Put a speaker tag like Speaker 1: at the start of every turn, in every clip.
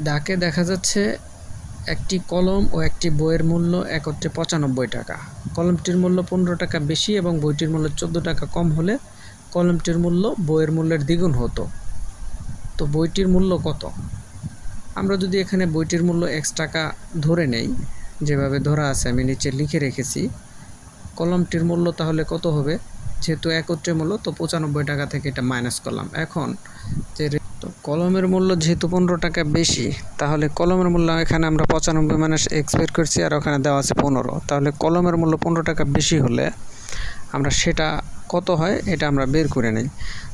Speaker 1: দাকে দেখা যাচ্ছে একটি কলম ও একটি বইয়ের মূল্য একত্রে পঁচানব্বই টাকা। কলমটির মূল্য পনেরো টাকা বেশি এবং বইটির মূল্য চোদ্দ টাকা কম হলে কলমটির মূল্য বইয়ের মূল্যের দ্বিগুণ হতো। তো বইটির মূল্য কত? আমরা যদি এখানে বইটির মূল্য এক্স টাকা ধরে নেই, যেভাবে ধরা আছে আমি নিচে লিখে রেখেছি, কলমটির মূল্য তাহলে কত হবে? যেহেতু একত্রে মূল্য, তো পঁচানব্বই টাকা থেকে এটা মাইনাস করলাম। এখন যে তো কলমের মূল্য যেহেতু পনেরো টাকা বেশি, তাহলে কলমের মূল্য এখানে আমরা পঁচানব্বই মাইনাস এক্সপেক্ট করছি আর ওখানে দেওয়া আছে পনেরো। তাহলে কলমের মূল্য পনেরো টাকা বেশি হলে আমরা সেটা কত হয় এটা আমরা বের করে নিই।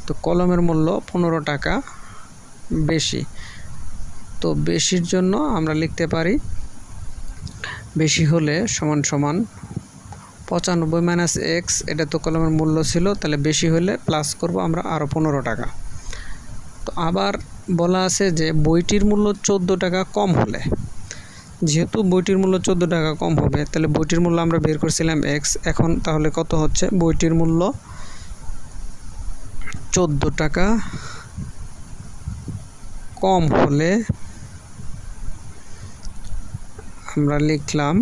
Speaker 1: তো কলমের মূল্য পনেরো টাকা বেশি। তো বেশির জন্য আমরা লিখতে পারি, বেশি হলে সমান সমান পঁচানব্বই মাইনাস এক্স এটা তো কলমের মূল্য ছিল, তাহলে বেশি হলে প্লাস করব আমরা আরও পনেরো টাকা। তো আবার বলা আছে যে বইটির মূল্য চোদ্দ টাকা কম হলে, যেহেতু বইটির মূল্য চোদ্দ টাকা কম হবে, তাহলে বইটির মূল্য আমরা বের করছিলাম এক্স এখন তাহলে কত হচ্ছে? বইটির মূল্য চোদ্দ টাকা কম হলে আমরা লিখলাম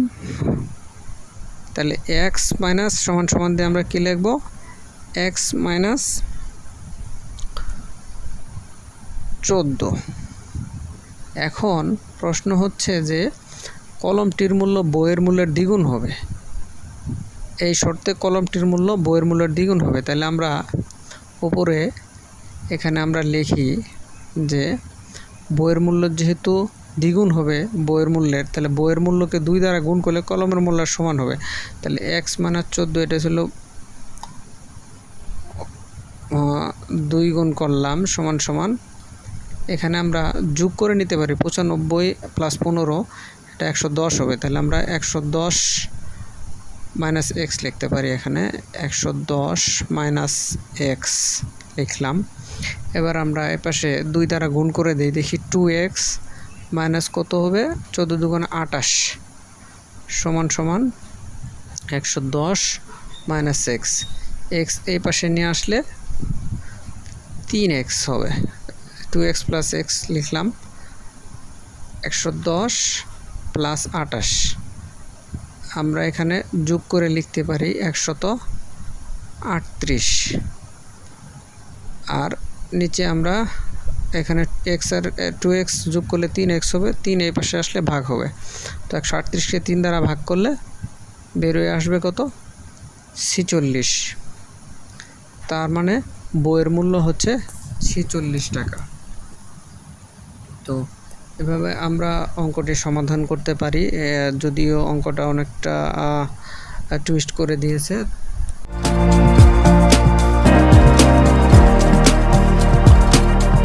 Speaker 1: তাহলে এক্স মাইনাস সমান সমান দিয়ে আমরা কী লিখব? এক্স মাইনাস চোদ্দ। এখন প্রশ্ন হচ্ছে যে, কলমটির মূল্য বইয়ের মূল্যের দ্বিগুণ হবে। এই শর্তে কলমটির মূল্য বইয়ের মূল্যের দ্বিগুণ হবে। তাহলে আমরা উপরে এখানে আমরা লিখি যে, বইয়ের মূল্য যেহেতু দ্বিগুণ হবে বইয়ের মূল্যের, তাহলে বইয়ের মূল্যকে দুই দ্বারা গুণ করলে কলমের মূল্য সমান হবে। তাহলে এক্স মাইনাস চোদ্দ, এটা ছিল দুই গুণ করলাম, সমান সমান। এখানে আমরা যোগ করে নিতে পারি পঁচানব্বই প্লাস পনেরো, এটা একশো দশ হবে। তাহলে আমরা একশো দশ মাইনাস এক্স লিখতে পারি এখানে, একশো দশ মাইনাস এক্স লিখলাম। এবার আমরা এপাশে দুই দ্বারা গুণ করে দিই, দেখি টু এক্স মাইনাস কত হবে? চোদ্দ দুগুণ আটাশ সমান সমান একশো দশ মাইনাস এক্স। এক্স এই পাশে নিয়ে আসলে তিন এক্স হবে। টু এক্স প্লাস এক্স লিখলাম একশো দশ প্লাস আটাশ আমরা এখানে যোগ করে লিখতে পারি একশত আটত্রিশ। আর নিচে আমরা এখানে এক্স আর টু এক্স যোগ করলে তিন এক্স হবে তিন এই পাশে আসলে ভাগ হবে। তো একশো আটত্রিশকে তিন দ্বারা ভাগ করলে বেরোয় আসবে কত? ছিচল্লিশ। তার মানে বইয়ের মূল্য হচ্ছে ছিচল্লিশ টাকা। তো এভাবে আমরা অঙ্কটি সমাধান করতে পারি যদিও অঙ্কটা অনেকটা টুইস্ট করে দিয়েছে।